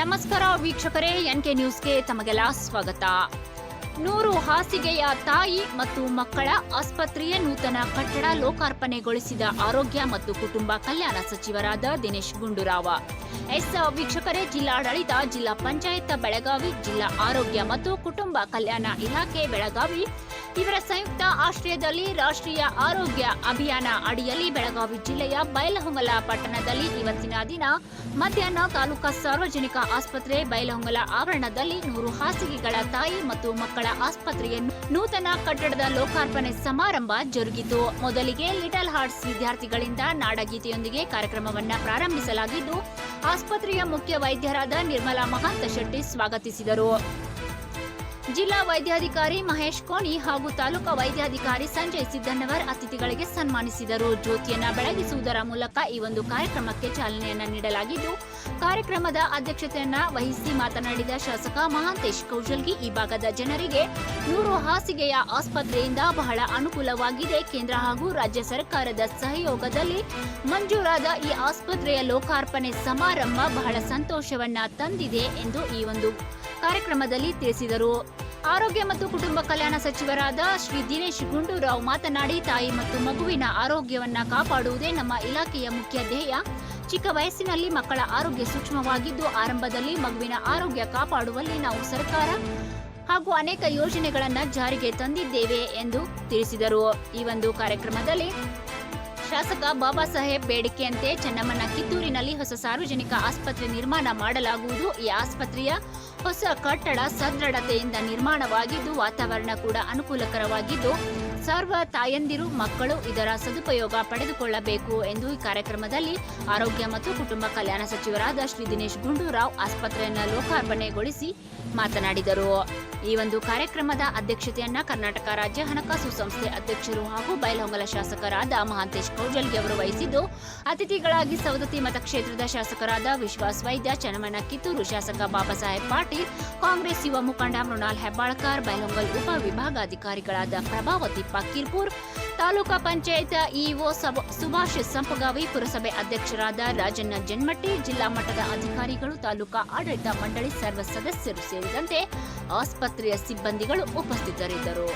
ನಮಸ್ಕಾರ ವೀಕ್ಷಕರೇ, ಎನ್ಕೆ ನ್ಯೂಸ್ಗೆ ತಮಗೆಲ್ಲ ಸ್ವಾಗತ. ನೂರು ಹಾಸಿಗೆಯ ತಾಯಿ ಮತ್ತು ಮಕ್ಕಳ ಆಸ್ಪತ್ರೆಯ ನೂತನ ಕಟ್ಟಡ ಲೋಕಾರ್ಪಣೆಗೊಳಿಸಿದ ಆರೋಗ್ಯ ಮತ್ತು ಕುಟುಂಬ ಕಲ್ಯಾಣ ಸಚಿವರಾದ ದಿನೇಶ್ ಗುಂಡೂರಾವ. ಎಸ್, ವೀಕ್ಷಕರೇ, ಜಿಲ್ಲಾಡಳಿತ, ಜಿಲ್ಲಾ ಪಂಚಾಯತ್, ಬೆಳಗಾವಿ, ಜಿಲ್ಲಾ ಆರೋಗ್ಯ ಮತ್ತು ಕುಟುಂಬ ಕಲ್ಯಾಣ ಇಲಾಖೆ, ಬೆಳಗಾವಿ ಇವರ ಸಂಯುಕ್ತ ಆಶ್ರಯದಲ್ಲಿ ರಾಷ್ಟ್ರೀಯ ಆರೋಗ್ಯ ಅಭಿಯಾನ ಅಡಿಯಲ್ಲಿ ಬೆಳಗಾವಿ ಜಿಲ್ಲೆಯ ಬೈಲಹೊಂಗಲ ಪಟ್ಟಣದಲ್ಲಿ ಇವತ್ತಿನ ದಿನ ಮಧ್ಯಾಹ್ನ ತಾಲೂಕಾ ಸಾರ್ವಜನಿಕ ಆಸ್ಪತ್ರೆ ಬೈಲಹೊಂಗಲ ಆವರಣದಲ್ಲಿ ನೂರು ಹಾಸಿಗೆಗಳ ತಾಯಿ ಮತ್ತು ಮಕ್ಕಳ ಆಸ್ಪತ್ರೆಯನ್ನು ನೂತನ ಕಟ್ಟಡದ ಲೋಕಾರ್ಪಣೆ ಸಮಾರಂಭ ಜರುಗಿತು. ಮೊದಲಿಗೆ ಲಿಟಲ್ ಹಾರ್ಟ್ಸ್ ವಿದ್ಯಾರ್ಥಿಗಳಿಂದ ನಾಡಗೀತೆಯೊಂದಿಗೆ ಕಾರ್ಯಕ್ರಮವನ್ನು ಪ್ರಾರಂಭಿಸಲಾಗಿದ್ದು, ಆಸ್ಪತ್ರೆಯ ಮುಖ್ಯ ವೈದ್ಯರಾದ ನಿರ್ಮಲಾ ಮಹಾಂತ ಶೆಟ್ಟಿ ಸ್ವಾಗತಿಸಿದರು. ಜಿಲ್ಲಾ ವೈದ್ಯಾಧಿಕಾರಿ ಮಹೇಶ್ ಕೋಣಿ ಹಾಗೂ ತಾಲೂಕಾ ವೈದ್ಯಾಧಿಕಾರಿ ಸಂಜಯ್ ಸಿದ್ದಣ್ಣವರ್ ಅತಿಥಿಗಳಿಗೆ ಸನ್ಮಾನಿಸಿದರು. ಜ್ಯೋತಿಯನ್ನ ಬೆಳಗಿಸುವುದರ ಮೂಲಕ ಈ ಒಂದು ಕಾರ್ಯಕ್ರಮಕ್ಕೆ ಚಾಲನೆಯನ್ನ ನೀಡಲಾಗಿದ್ದು, ಕಾರ್ಯಕ್ರಮದ ಅಧ್ಯಕ್ಷತೆಯನ್ನ ವಹಿಸಿ ಮಾತನಾಡಿದ ಶಾಸಕ ಮಹಾಂತೇಶ್ ಕೌಶಲ್ಗಿ, ಈ ಭಾಗದ ಜನರಿಗೆ ನೂರು ಹಾಸಿಗೆಯ ಆಸ್ಪತ್ರೆಯಿಂದ ಬಹಳ ಅನುಕೂಲವಾಗಿದೆ. ಕೇಂದ್ರ ಹಾಗೂ ರಾಜ್ಯ ಸರ್ಕಾರದ ಸಹಯೋಗದಲ್ಲಿ ಮಂಜೂರಾದ ಈ ಆಸ್ಪತ್ರೆಯ ಲೋಕಾರ್ಪಣೆ ಸಮಾರಂಭ ಬಹಳ ಸಂತೋಷವನ್ನ ತಂದಿದೆ ಎಂದು ಈ ಒಂದು ಕಾರ್ಯಕ್ರಮದಲ್ಲಿ ತಿಳಿಸಿದರು. ಆರೋಗ್ಯ ಮತ್ತು ಕುಟುಂಬ ಕಲ್ಯಾಣ ಸಚಿವರಾದ ಶ್ರೀ ದಿನೇಶ್ ಗುಂಡೂರಾವ್ ಮಾತನಾಡಿ, ತಾಯಿ ಮತ್ತು ಮಗುವಿನ ಆರೋಗ್ಯವನ್ನು ಕಾಪಾಡುವುದೇ ನಮ್ಮ ಇಲಾಖೆಯ ಮುಖ್ಯ ಧ್ಯೇಯ. ಚಿಕ್ಕ ವಯಸ್ಸಿನಲ್ಲಿ ಮಕ್ಕಳ ಆರೋಗ್ಯ ಸೂಕ್ಷ್ಮವಾಗಿದ್ದು, ಆರಂಭದಲ್ಲಿ ಮಗುವಿನ ಆರೋಗ್ಯ ಕಾಪಾಡುವಲ್ಲಿ ನಾವು ಸರ್ಕಾರ ಹಾಗೂ ಅನೇಕ ಯೋಜನೆಗಳನ್ನು ಜಾರಿಗೆ ತಂದಿದ್ದೇವೆ ಎಂದು ತಿಳಿಸಿದರು. ಈ ಒಂದು ಕಾರ್ಯಕ್ರಮದಲ್ಲಿ ಶಾಸಕ ಬಾಬಾ ಸಾಹೇಬ್ ಬೇಡಿಕೆಯಂತೆ ಚೆನ್ನಮ್ಮನ ಕಿತ್ತೂರಿನಲ್ಲಿ ಹೊಸ ಸಾರ್ವಜನಿಕ ಆಸ್ಪತ್ರೆ ನಿರ್ಮಾಣ ಮಾಡಲಾಗುವುದು. ಈ ಆಸ್ಪತ್ರೆಯ ಹೊಸ ಕಟ್ಟಡ ಸದೃಢತೆಯಿಂದ ನಿರ್ಮಾಣವಾಗಿದ್ದು, ವಾತಾವರಣ ಕೂಡ ಅನುಕೂಲಕರವಾಗಿದ್ದು, ಸರ್ವ ತಾಯಂದಿರು, ಮಕ್ಕಳು ಇದರ ಸದುಪಯೋಗ ಪಡೆದುಕೊಳ್ಳಬೇಕು ಎಂದು ಈ ಕಾರ್ಯಕ್ರಮದಲ್ಲಿ ಆರೋಗ್ಯ ಮತ್ತು ಕುಟುಂಬ ಕಲ್ಯಾಣ ಸಚಿವರಾದ ಶ್ರೀ ದಿನೇಶ್ ಗುಂಡೂರಾವ್ ಆಸ್ಪತ್ರೆಯನ್ನು ಲೋಕಾರ್ಪಣೆಗೊಳಿಸಿ ಮಾತನಾಡಿದರು. ಈ ಒಂದು ಕಾರ್ಯಕ್ರಮದ ಅಧ್ಯಕ್ಷತೆಯನ್ನ ಕರ್ನಾಟಕ ರಾಜ್ಯ ಹಣಕಾಸು ಸಂಸ್ಥೆ ಅಧ್ಯಕ್ಷರು ಹಾಗೂ ಬೈಲಹೊಂಗಲ ಶಾಸಕರಾದ ಮಹಾಂತೇಶ್ ಕೌಜಲ್ಗಿ ಅವರು ವಹಿಸಿದ್ದು, ಅತಿಥಿಗಳಾಗಿ ಸವದತ್ತಿ ಮತಕ್ಷೇತ್ರದ ಶಾಸಕರಾದ ವಿಶ್ವಾಸ್ ವೈದ್ಯ ಚನ್ನಮನ ಕಿತ್ತೂರು ಶಾಸಕ ಬಾಬಾ ಸಾಹೇಬ್ ಪಾಟೀಲ್, ಕಾಂಗ್ರೆಸ್ ಯುವ ಮುಖಂಡ ಮೃಣಾಲ್ ಹೆಬ್ಬಾಳ್ಕರ್ ಬೈಲಹೊಂಗಲ್ ಉಪ ವಿಭಾಗಾಧಿಕಾರಿಗಳಾದ ಪ್ರಭಾವತಿ ಪಕ್ಕೀರ್ಪುರ್ ತಾಲೂಕಾ ಪಂಚಾಯತ್ ಇಒ ಸುಭಾಷ್ ಸಂಪಗಾವಿ ಪುರಸಭೆ ಅಧ್ಯಕ್ಷರಾದ ರಾಜಣ್ಣ ಜನ್ಮಟ್ಟಿ, ಜಿಲ್ಲಾ ಮಟ್ಟದ ಅಧಿಕಾರಿಗಳು, ತಾಲೂಕಾ ಆಡಳಿತ ಮಂಡಳಿ ಸರ್ವ ಸದಸ್ಯರು ಸೇರಿದಂತೆ ಆಸ್ಪತ್ರೆಯ ಸಿಬ್ಬಂದಿಗಳು ಉಪಸ್ಥಿತರಿದ್ದರು.